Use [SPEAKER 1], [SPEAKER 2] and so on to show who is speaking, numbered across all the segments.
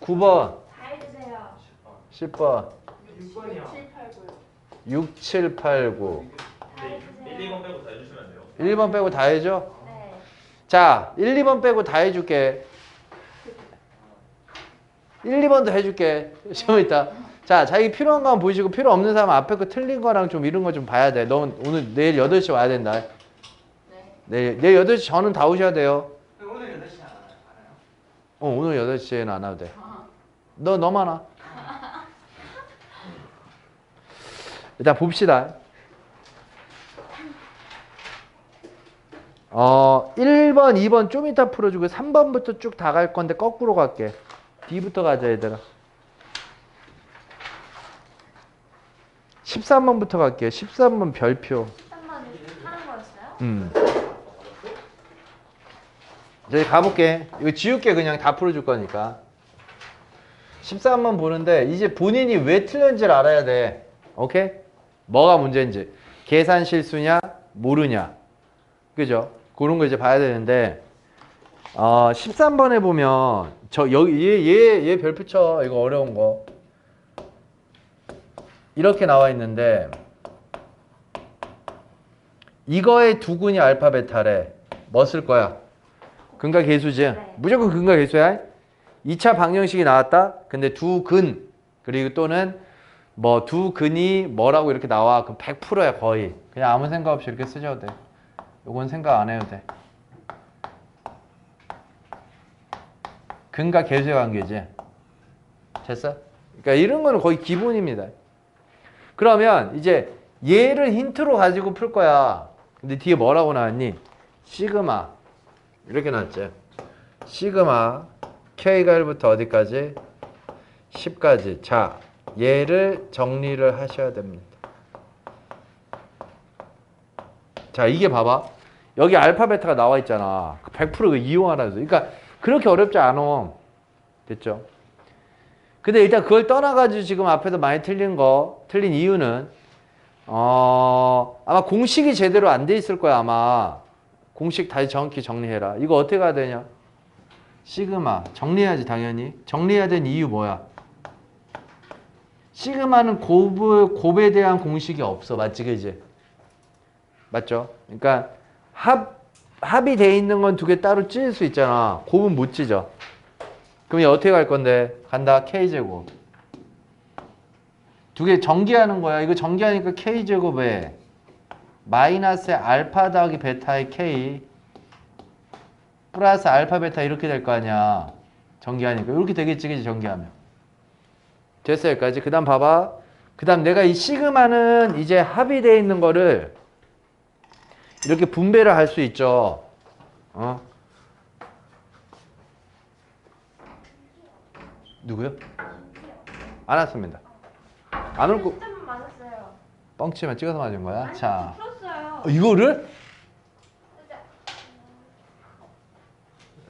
[SPEAKER 1] 9번,
[SPEAKER 2] 다 해주세요.
[SPEAKER 1] 10번,
[SPEAKER 3] 6번이요.
[SPEAKER 2] 7, 8, 9.
[SPEAKER 1] 6, 7, 8, 9.
[SPEAKER 2] 다 해주세요.
[SPEAKER 4] 1, 2번 빼고 다 해주시면 안 돼요?
[SPEAKER 1] 1번 빼고 다 해줘?
[SPEAKER 2] 네.
[SPEAKER 1] 자, 1, 2번 빼고 다 해줄게. 1, 2번도 해줄게. 좀 이따. 자, 자기 필요한 거 한번 보시고 필요 없는 사람 앞에 거 틀린 거랑 좀 이런 거 좀 봐야 돼. 너 오늘 내일 8시 와야 된다.
[SPEAKER 2] 네.
[SPEAKER 1] 내일, 내일 8시 저는 다 오셔야 돼요.
[SPEAKER 3] 오늘 8시 안 하나요?
[SPEAKER 1] 어, 오늘 8시에는 안 와도 돼. 너 너만 와. 일단 봅시다. 어, 1번, 2번 좀 이따 풀어주고 3번부터 쭉 다 갈 건데 거꾸로 갈게. D부터 가자 얘들아. 13번부터 갈게요. 13번 별표.
[SPEAKER 2] 13번 하는 거였어요?
[SPEAKER 1] 음. 이제 가볼게. 이거 지울게 그냥 다 풀어줄 거니까. 13번 보는데 이제 본인이 왜 틀렸는지를 알아야 돼. 오케이? 뭐가 문제인지. 계산 실수냐, 모르냐. 그죠? 그런 거 이제 봐야 되는데 어, 13번에 보면 저 여기 얘 얘 얘 별표 쳐. 이거 어려운 거. 이렇게 나와 있는데 이거의 두근이 알파 베타래. 뭐 쓸 거야? 근과 계수지?
[SPEAKER 2] 네.
[SPEAKER 1] 무조건 근과 계수야. 2차 방정식이 나왔다. 근데 두 근, 그리고 또는 뭐 두 근이 뭐라고 이렇게 나와. 그럼 100%야 거의. 그냥 아무 생각 없이 이렇게 쓰셔도 돼. 요건 생각 안 해도 돼. 근과 계수의 관계지. 됐어? 그러니까 이런 거는 거의 기본입니다. 그러면 이제 얘를 힌트로 가지고 풀 거야. 근데 뒤에 뭐라고 나왔니? 시그마. 이렇게 나왔지. 시그마 K가 1부터 어디까지? 10까지. 자, 얘를 정리를 하셔야 됩니다. 자, 이게 봐봐. 여기 알파 베타가 나와 있잖아. 100%그 이용하라서. 그러니까 그렇게 어렵지 않아. 됐죠? 근데 일단 그걸 떠나가지고 지금 앞에서 많이 틀린 거, 틀린 이유는, 어, 아마 공식이 제대로 안 돼 있을 거야, 아마. 공식 다시 정확히 정리해라. 이거 어떻게 가야 되냐? 시그마. 정리해야지, 당연히. 정리해야 되는 이유 뭐야? 시그마는 곱을, 곱에 대한 공식이 없어. 맞지, 그지? 맞죠? 그러니까 합, 합이 돼 있는 건 두 개 따로 찢을 수 있잖아. 곱은 못 찢어. 그럼 얘 어떻게 갈 건데? 간다. K제곱. 두개 전기하는 거야. 이거 전기하니까 K제곱에 마이너스 알파 더하기 베타의 K 플러스 알파 베타 이렇게 될 거 아니야. 전기하니까. 이렇게 되겠지, 그지? 전기하면. 됐어, 여기까지. 그 다음 봐봐. 그 다음 내가 이 시그마는 이제 돼 있는 거를 이렇게 분배를 할 수 있죠. 어? 누구요? 안 왔습니다. 안 올 거,
[SPEAKER 2] 10점 맞았어요.
[SPEAKER 1] 뻥치면 찍어서 맞은 거야?
[SPEAKER 2] 아니,
[SPEAKER 1] 자.
[SPEAKER 2] 어,
[SPEAKER 1] 이거를?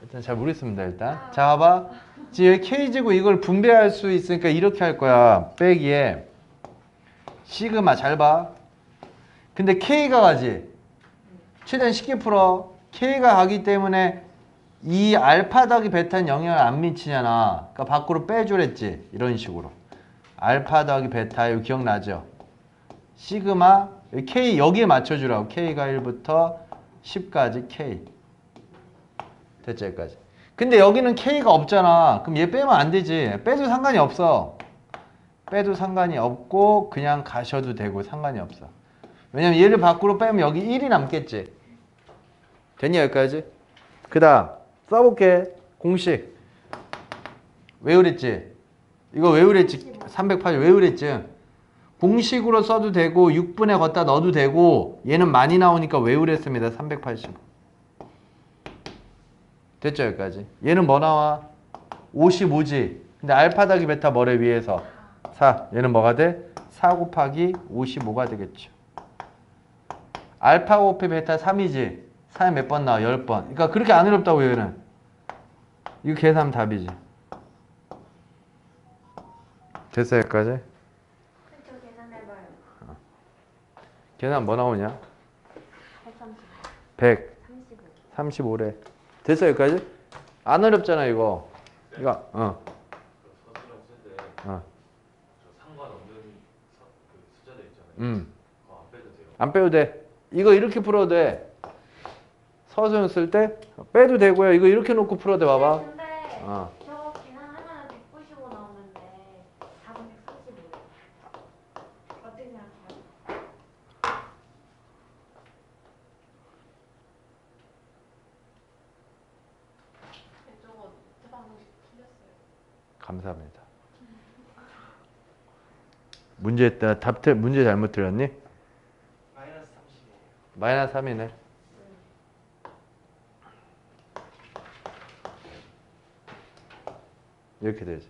[SPEAKER 1] 일단 잘 모르겠습니다, 일단. 자, 봐봐. 지금 K제곱 이걸 분배할 수 있으니까 이렇게 할 거야. 빼기에. 시그마, 잘 봐. 근데 K가 가지. 최대한 쉽게 풀어. K가 가기 때문에 이 알파 더하기 베타는 영향을 안 미치잖아. 그러니까 밖으로 빼주랬지. 이런 식으로. 알파 더하기 베타, 이거 기억나죠? 시그마 K 여기에 맞춰주라고 K가 1부터 10까지 K 됐죠 여기까지. 근데 여기는 K가 없잖아. 그럼 얘 빼면 안 되지. 빼도 상관이 없어. 빼도 상관이 없고 그냥 가셔도 되고 상관이 없어. 왜냐면 얘를 밖으로 빼면 여기 1이 남겠지. 됐냐 여기까지? 그 다음 써볼게. 공식. 왜 그랬지? 이거 왜 그랬지? 308왜 그랬지? 공식으로 써도 되고 6분에 걷다 넣어도 되고 얘는 많이 나오니까 외우랬습니다. 380. 됐죠 여기까지. 얘는 뭐 나와? 55지. 근데 알파 더하기 베타 뭐래 위에서? 4. 얘는 뭐가 돼? 4 곱하기 55가 되겠죠. 알파 곱해 베타 3이지. 4에 몇번 나와? 10번. 그러니까 그렇게 안 어렵다고 얘는. 이거 계산하면 답이지. 됐어요 여기까지?
[SPEAKER 2] 저 계산해봐요.
[SPEAKER 1] 계산 뭐 나오냐?
[SPEAKER 2] 130.
[SPEAKER 1] 100.
[SPEAKER 2] 35.
[SPEAKER 1] 35래. 됐어 여기까지? 안 어렵잖아 이거. 이거 어. 어.
[SPEAKER 3] 그 숫자들 있잖아요.
[SPEAKER 1] 음.
[SPEAKER 3] 안 빼도 돼요.
[SPEAKER 1] 안 빼도 돼. 이거 이렇게 풀어도 돼. 서수형 쓸 때 빼도 되고요. 이거 이렇게 놓고 풀어도 돼. 봐봐.
[SPEAKER 2] 근데
[SPEAKER 1] 어.
[SPEAKER 2] 저거 계산하면 195 나오는데 435. 어떻게 생각해요?
[SPEAKER 4] 저거 대방송식 틀렸어요.
[SPEAKER 1] 감사합니다. 문제 다- 답 틀- 문제 잘못 들었니?
[SPEAKER 3] 마이너스 30이에요.
[SPEAKER 1] 마이너스 3이네. 이렇게 되지.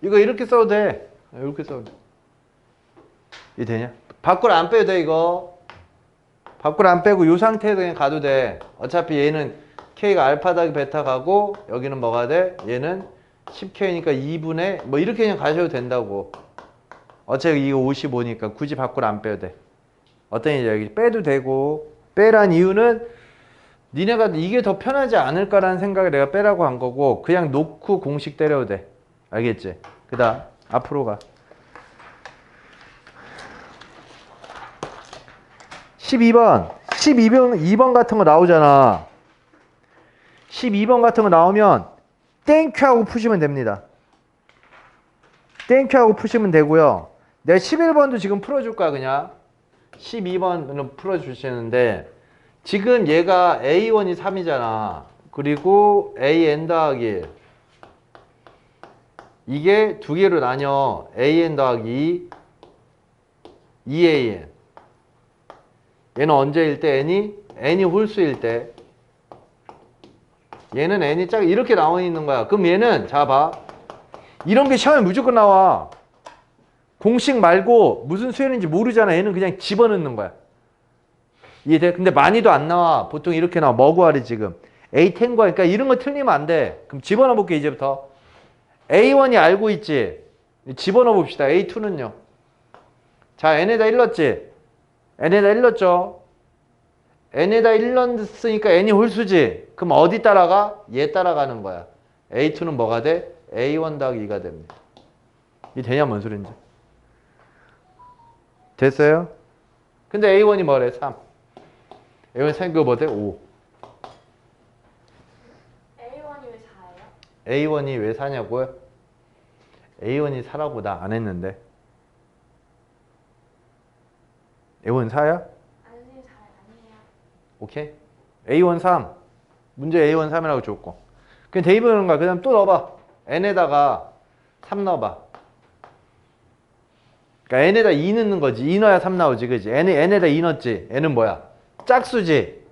[SPEAKER 1] 이거 이렇게 써도 돼. 이렇게 써도 돼. 이 되냐? 밖으로 안 빼도 돼 이거. 밖으로 안 빼고 이 상태에서 그냥 가도 돼. 어차피 얘는 K가 알파 더하기 베타 가고 여기는 뭐가 돼? 얘는 10K니까 2분의 뭐 이렇게 그냥 가셔도 된다고. 어차피 이거 55니까 굳이 밖으로 안 빼도 돼. 어떤 얘기 여기 빼도 되고 빼란 이유는 니네가 이게 더 편하지 않을까라는 생각에 내가 빼라고 한 거고 그냥 놓고 공식 때려도 돼. 알겠지? 그 다음 앞으로 가. 12번 12번 2번 같은 거 나오잖아. 12번 같은 거 나오면 땡큐 하고 푸시면 됩니다. 땡큐 하고 푸시면 되고요 내가 11번도 지금 풀어줄 거야 그냥 12번은 풀어주시는데 지금 얘가 A1이 3이잖아. 그리고 AN 더하기 1. 이게 두 개로 나뉘어. AN 더하기 2, 2AN. 얘는 언제일 때 N이? N이 홀수일 때. 얘는 N이 짝 이렇게 나와 있는 거야. 그럼 얘는 자 봐. 이런 게 시험에 무조건 나와. 공식 말고 무슨 수열인지 모르잖아. 얘는 그냥 집어넣는 거야. 이해돼? 근데 많이도 안 나와. 보통 이렇게 나와. 뭐 구하래 지금. A10 구하 그러니까 이런 거 틀리면 안 돼. 그럼 집어넣어 볼게 이제부터. A1이 알고 있지? 집어넣어 봅시다. A2는요. 자, n에다 1 넣었지? n에다 1 넣었죠? n에다 1 넣었으니까 n이 홀수지? 그럼 어디 따라가? 얘 따라가는 거야. A2는 뭐가 돼? A1 더하기 2가 됩니다. 이 되냐 뭔 소린지. 됐어요? 근데 A1이 뭐래? 3. A1 3 그거 뭐 돼? 5.
[SPEAKER 2] A1이 왜 4예요?
[SPEAKER 1] A1이 왜 4냐고요? A1이 4라고 나 안 했는데. A1 4야?
[SPEAKER 2] 아저씨 4 아니에요.
[SPEAKER 1] 오케이. A1 3. 문제 A1 3이라고 줬고. 그냥 대입하는 거야. 그 다음 또 넣어봐. N에다가 3 넣어봐. 그러니까 N에다 2 넣는 거지. 2 넣어야 3 나오지. 그지? N, N에다 2 넣었지. N은 뭐야? 짝수지.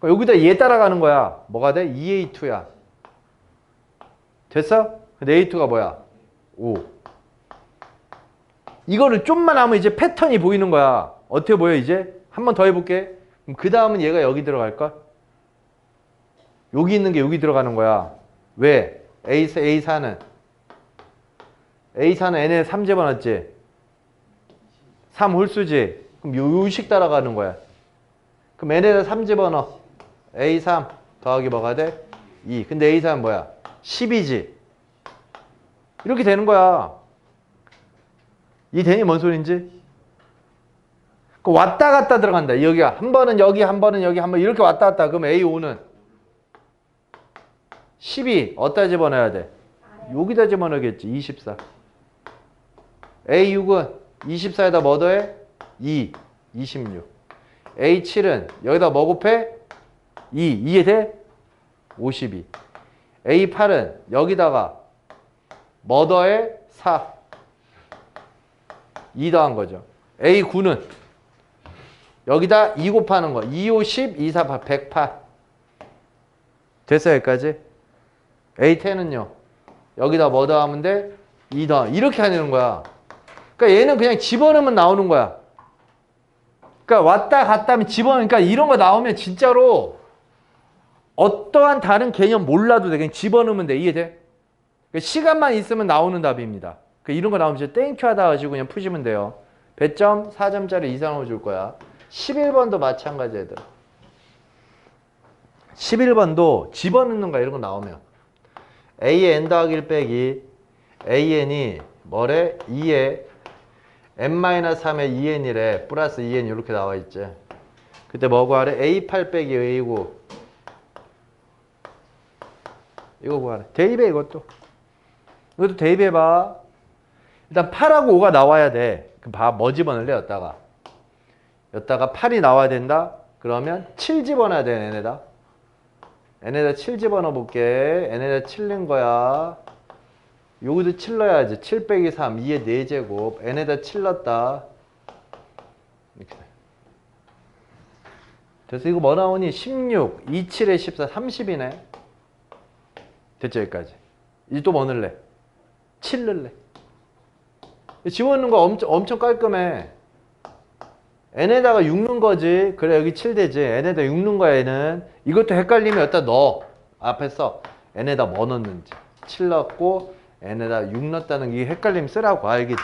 [SPEAKER 1] 그러니까 여기다 얘 따라가는 거야. 뭐가 돼? 2A2야. 됐어? 근데 A2가 뭐야? 5. 이거를 좀만 하면 이제 패턴이 보이는 거야. 어떻게 보여 이제? 한 번 더 해볼게. 그 다음은 얘가 여기 들어갈걸? 여기 있는 게 여기 들어가는 거야. 왜? A, A4는 A4는 N에 3 집어넣었지? 3 홀수지? 그럼 요, 요식 따라가는 거야. 그럼 N에다 3 집어넣어. A3 더하기 뭐가 돼? 2. 근데 A3은 뭐야? 10이지? 이렇게 되는 거야. 이 되니 뭔 소린지? 그 왔다 갔다 들어간다. 여기가 한 번은 여기, 한 번은 여기, 한 번 이렇게 왔다 갔다. 그럼 A5는 12 어디다 집어넣어야 돼? 여기다 집어넣겠지. 24. A6은 24에다 뭐 더해? 2, 26. A7은 여기다 뭐 곱해? 2, 이해돼? 52. A8은 여기다가 뭐 더해? 4. 2 더한 거죠. A9는 여기다 2 곱하는 거. 2, 5, 10, 2, 4, 108. 됐어요, 여기까지? A10은요. 여기다 뭐 더하면 돼? 2 더. 이렇게 하는 거야. 그러니까 얘는 그냥 집어넣으면 나오는 거야. 그러니까 왔다 갔다 하면 집어넣으니까 이런 거 나오면 진짜로 어떠한 다른 개념 몰라도 돼. 그냥 집어넣으면 돼. 이해돼? 그러니까 시간만 있으면 나오는 답입니다. 그러니까 이런 거 나오면 땡큐 하다 가지고 그냥 푸시면 돼요. 배점 4점짜리 이상으로 줄 거야. 11번도 마찬가지 애들. 11번도 집어넣는 거 이런 거 나오면 A의 N 더하기 1 빼기 AN이 뭐래? 2에 n-3의 2n이래. 플러스 2n 이렇게 나와 있지. 그때 뭐 구하래? A8 빼기 A9. 이거 구하래. 대입해 이것도. 이것도 대입해봐. 일단 8하고 5가 나와야 돼. 그럼 봐. 뭐 집어넣을래? 여기다가. 여기다가 8이 나와야 된다? 그러면 7 집어넣어야 돼. 얘네다. 얘네다 7 집어넣어 볼게. 얘네다 7 넣은 거야. 여기도 7 넣어야지. 7 빼기 3. 2의 4제곱. 얘네다 7 넣었다. 이렇게 돼. 그래서 이거 뭐 나오니? 16, 27에 14, 30이네. 됐죠, 여기까지. 이제 또 뭐 넣을래? 7 넣을래. 집어넣는 거 엄청, 엄청 깔끔해. n에다가 6 넣은 거지. 그래, 여기 7 되지. n에다 6 넣은 거야, 얘는. 이것도 헷갈리면 여기다 넣어. 앞에 써. n에다 뭐 넣는지. 7 넣고, n에다 6 넣었다는 게 헷갈리면 쓰라고, 알겠지?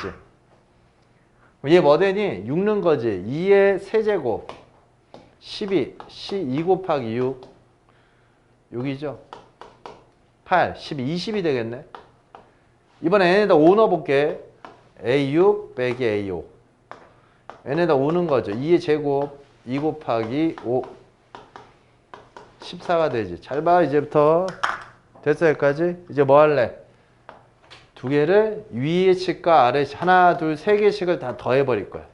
[SPEAKER 1] 얘 뭐 되니? 6 넣은 거지. 2의 세제곱. 12, 2 곱하기 6. 6이죠? 8, 12, 20이 되겠네. 이번에 n에다 5 넣어볼게. a6 빼기 a5. n에다 5 넣은 거죠. 2의 제곱, 2 곱하기 5. 14가 되지. 잘 봐, 이제부터. 됐어, 여기까지? 이제 뭐 할래? 두 개를 위의 식과 아래 식, 하나, 둘, 세 개씩을 다 더해버릴 거야.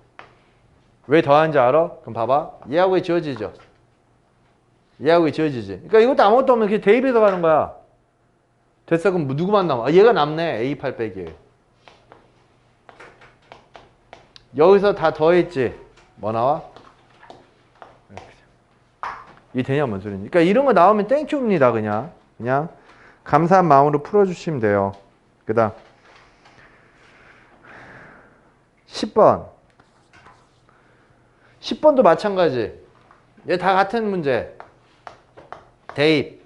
[SPEAKER 1] 왜 더한지 알아? 그럼 봐봐. 얘하고 얘 지워지죠? 얘하고 얘 지워지지? 그러니까 이것도 아무것도 없는 그냥 대입해서 가는 거야. 됐어? 그럼 누구만 남아? 아, 얘가 남네. A8 빼기. 여기서 다 더했지? 뭐 나와? 이 되냐 뭔 소리니? 그러니까 이런 거 나오면 땡큐입니다. 그냥. 그냥 감사한 마음으로 풀어주시면 돼요. 그 다음 10번. 10번도 마찬가지. 얘 다 같은 문제. 대입.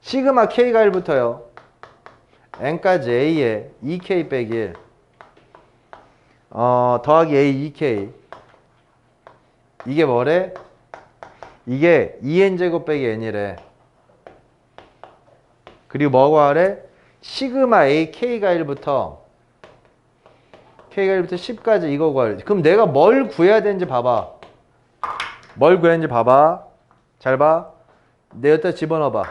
[SPEAKER 1] 시그마 K가 1부터요. N까지 A에 2K 빼기 1 어, 더하기 A 2K 이게 뭐래? 이게 2N제곱 빼기 N이래. 그리고 뭐고 하래? 시그마 A K가 1부터 K가 1부터 10까지 이거 구하래. 그럼 내가 뭘 구해야 되는지 봐봐. 뭘 구해야 되는지 봐봐. 잘 봐. 내 여기다 집어넣어봐.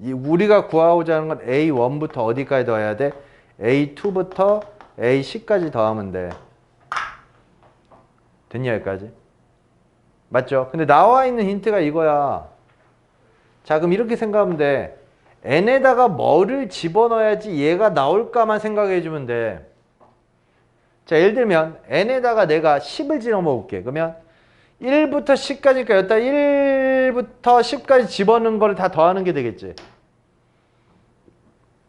[SPEAKER 1] 이 우리가 구하고자 하는 건 A1부터 어디까지 더해야 돼? A2부터 A10까지 더하면 돼. 됐냐 여기까지? 맞죠? 근데 나와 있는 힌트가 이거야. 자 그럼 이렇게 생각하면 돼. N에다가 뭐를 집어넣어야지 얘가 나올까만 생각해 주면 돼. 자, 예를 들면 n에다가 내가 10을 집어넣어 볼게. 그러면 1부터 10까지니까 여기다 1부터 10까지 집어넣은 걸다 더하는 게 되겠지.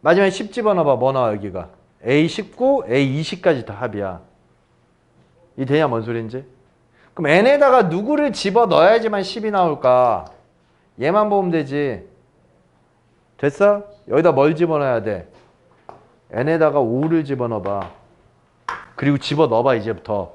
[SPEAKER 1] 마지막에 10 집어넣어 봐. 뭐 나와 여기가? A19, A20까지 다 합이야. 이 되냐 뭔 소린지? 그럼 n에다가 누구를 집어넣어야지만 10이 나올까? 얘만 보면 되지. 됐어? 여기다 뭘 집어넣어야 돼? n에다가 5를 집어넣어봐. 그리고 집어넣어봐 이제부터.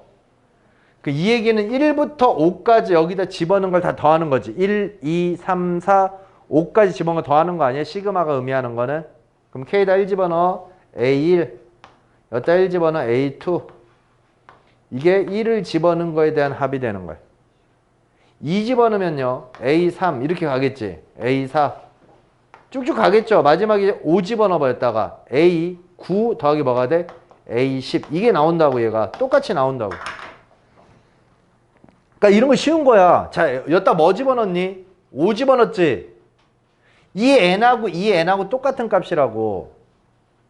[SPEAKER 1] 그 이 얘기는 1부터 5까지 여기다 집어넣은 걸 다 더하는 거지. 1, 2, 3, 4, 5까지 집어넣은 거 더하는 거 아니야? 시그마가 의미하는 거는. 그럼 K에다 1 집어넣어. A1. 여기다 1 집어넣어. A2. 이게 1을 집어넣은 거에 대한 합이 되는 거야. 2 집어넣으면요. A3 이렇게 가겠지. A4. 쭉쭉 가겠죠. 마지막에 5 집어넣어 버렸다가 A 9 더하기 뭐가 돼? A 10 이게 나온다고 얘가 똑같이 나온다고. 그러니까 이런 거 쉬운 거야. 자, 여기다 뭐 집어넣니? 5 집어넣지. 이 n하고 이 n하고 똑같은 값이라고.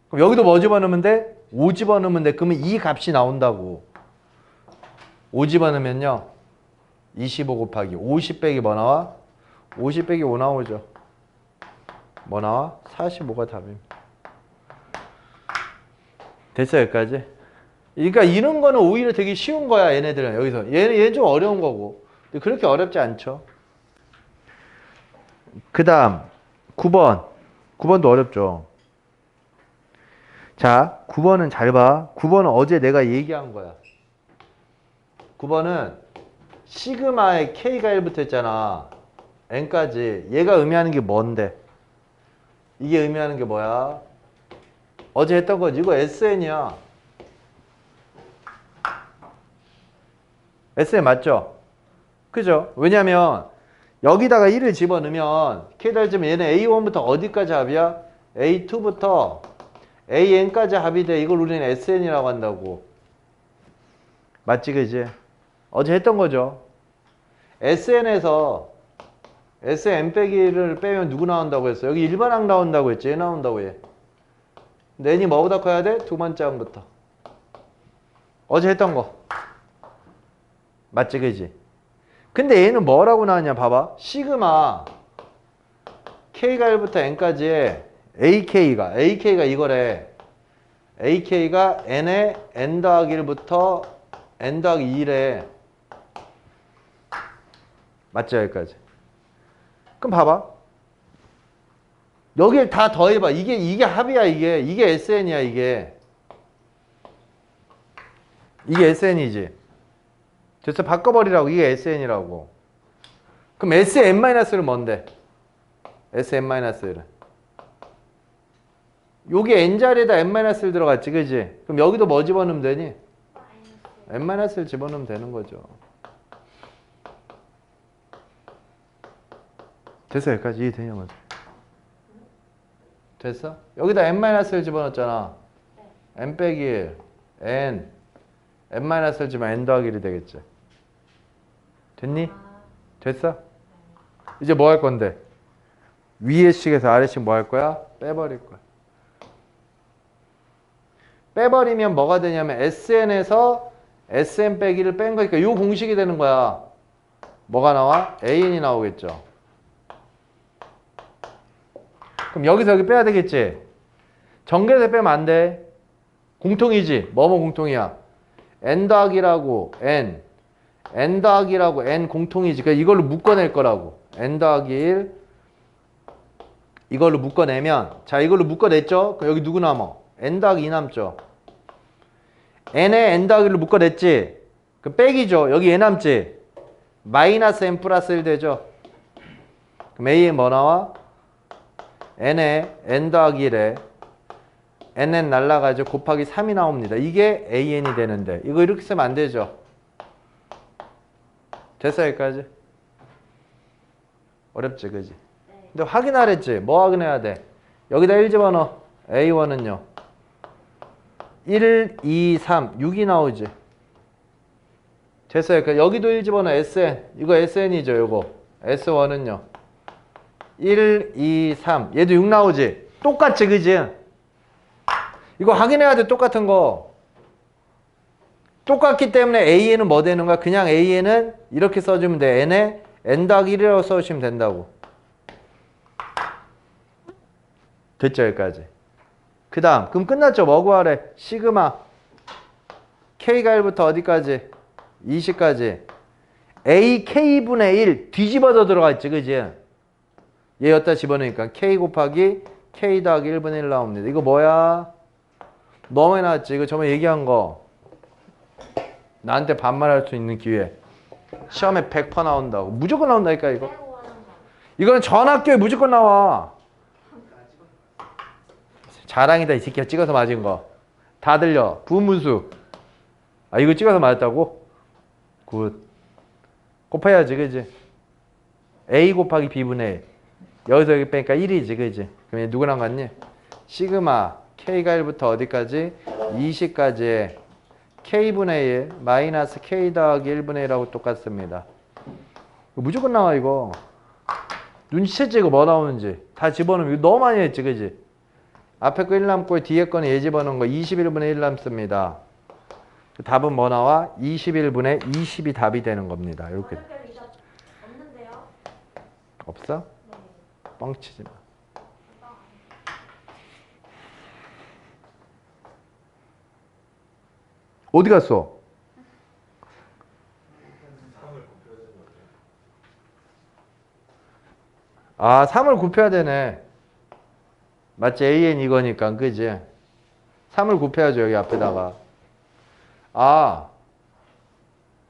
[SPEAKER 1] 그럼 여기도 뭐 집어넣으면 돼? 5 집어넣으면 돼. 그러면 이 값이 나온다고. 5 집어넣으면요. 25 곱하기 50 빼기 뭐 나와? 50 빼기 5 나오죠. 뭐 나와? 45가 답입니다. 됐어 여기까지? 그러니까 이런 거는 오히려 되게 쉬운 거야 얘네들은 여기서 얘는 얘는 좀 어려운 거고 그렇게 어렵지 않죠. 그 다음 9번 9번도 어렵죠. 자 9번은 잘 봐. 9번은 어제 내가 얘기한 거야. 9번은 시그마의 K가 1부터 했잖아. N까지 얘가 의미하는 게 뭔데? 이게 의미하는 게 뭐야? 어제 했던 거지. 이거 SN이야. SN 맞죠? 그죠? 왜냐면 여기다가 1을 집어넣으면 K달쯤 얘는 A1부터 어디까지 합이야? A2부터 AN까지 합이 돼. 이걸 우리는 SN이라고 한다고. 맞지 그지? 어제 했던 거죠. SN에서 SN 빼기를 빼면 누구 나온다고 했어? 여기 일반항 나온다고 했지. 얘 나온다고 해. n이 뭐보다 커야 돼? 두 번째 항부터. 어제 했던 거. 맞지 그지? 근데 얘는 뭐라고 나왔냐 봐봐. 시그마 K가 1부터 N까지의 AK가 AK가 이거래. AK가 N의 N 더하기 1부터 N 더하기 2래. 맞죠 여기까지? 그럼 봐봐. 여기를 다 더해봐. 이게 이게 합이야 이게 이게 SN이야 이게. 이게 SN이지. 됐어 바꿔버리라고 이게 SN이라고. 그럼 SN-는 뭔데? SN-은 요게 N자리에다 N-를 들어갔지 그지? 그럼 여기도 뭐 집어넣으면 되니?
[SPEAKER 2] 마이너스.
[SPEAKER 1] N-를 집어넣으면 되는 거죠. 됐어 여기까지 이해되냐 맞아. 됐어? 여기다 N-를 집어넣었잖아. N 빼기 1, N, N-를 집으면 N 더하기 1이 되겠지. 됐니?
[SPEAKER 2] 아,
[SPEAKER 1] 됐어? 이제 뭐 할 건데? 위에 식에서 아래 식 뭐 할 거야? 빼버릴 거야. 빼버리면 뭐가 되냐면 SN에서 SN 빼기를 뺀 거니까 이 공식이 되는 거야. 뭐가 나와? AN이 나오겠죠. 그럼 여기서 여기 빼야 되겠지? 전개해서 빼면 안 돼. 공통이지? 뭐뭐 공통이야? N 더하기라고 N N 더하기라고 N 공통이지. 그러니까 이걸로 묶어낼 거라고. N 더하기 1 이걸로 묶어내면 자 이걸로 묶어냈죠? 그럼 여기 누구 남어? N 더하기 2 남죠? N에 N 더하기를 묶어냈지? 그 빼기죠? 여기 얘 남지? 마이너스 N 플러스 1 되죠? 그럼 A에 뭐 나와? N에 N 더하기 1에 NN 날라가죠? 곱하기 3이 나옵니다. 이게 AN이 되는데 이거 이렇게 쓰면 안 되죠? 됐어 여기까지? 어렵지 그지?
[SPEAKER 2] 네.
[SPEAKER 1] 근데 확인하랬지? 뭐 확인해야 돼? 여기다 1 집어넣어 A1은요 1, 2, 3, 6이 나오지 됐어요 여기도 1 집어넣어 SN 이거 SN이죠 요거 S1은요 1, 2, 3 얘도 6 나오지 똑같지 그지? 이거 확인해야 돼 똑같은 거 똑같기 때문에 AN은 뭐 되는 거야? 그냥 AN은 이렇게 써주면 돼. N에 N 더하기 1이라고 써주시면 된다고. 됐죠, 여기까지. 그 다음, 그럼 끝났죠? 뭐 구하래? 시그마. K가 1부터 어디까지? 20까지. AK분의 1 뒤집어져 들어가 있지, 그지? 얘 여기다 집어넣으니까 K 곱하기 K 더하기 1분의 1 나옵니다. 이거 뭐야? 너무 해놨지? 이거 저번에 얘기한 거. 나한테 반말할 수 있는 기회. 시험에 100% 나온다고. 무조건 나온다니까 이거. 이거는 전 학교에 무조건 나와. 자랑이다 이 새끼야 찍어서 맞은 거. 다 들려. 부문수. 아 이거 찍어서 맞았다고? 굿. 곱해야지 그지? A 곱하기 B분의 1. 여기서 여기 빼니까 1이지 그지? 그럼 얘 누구랑 같니? 시그마 K가 1부터 어디까지? 20까지의 K분의 1 마이너스 K 더하기 1분의 1하고 똑같습니다. 무조건 나와 이거. 눈치챘지 이거 뭐 나오는지. 다 집어넣으면 이거 너무 많이 했지 그지? 앞에 거 1 남고 뒤에 거는 얘 집어넣은 거 21분의 1 남습니다. 그 답은 뭐 나와? 21분의 20이 답이 되는 겁니다. 이렇게? 없어?
[SPEAKER 2] 네.
[SPEAKER 1] 뻥치지 마. 어디 갔어? 아, 3을 곱해야 되네. 맞지? AN 이거니까, 그지? 3을 곱해야죠, 여기 앞에다가. 아,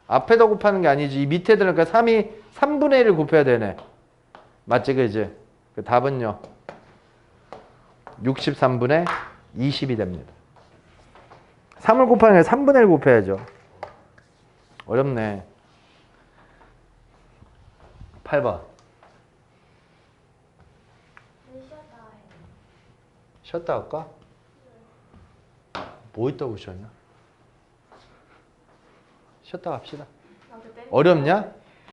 [SPEAKER 1] 앞에다 곱하는 게 아니지. 이 밑에 들으니까 3이 3분의 1을 곱해야 되네. 맞지, 그지? 그 답은요. 63분의 20이 됩니다. 3을 곱하는 게 3분의 1 곱해야죠. 어렵네. 8번.
[SPEAKER 2] 쉬었다
[SPEAKER 1] 할까? 뭐 있다고 쉬었냐? 쉬었다 갑시다.
[SPEAKER 4] 아,
[SPEAKER 1] 어렵냐?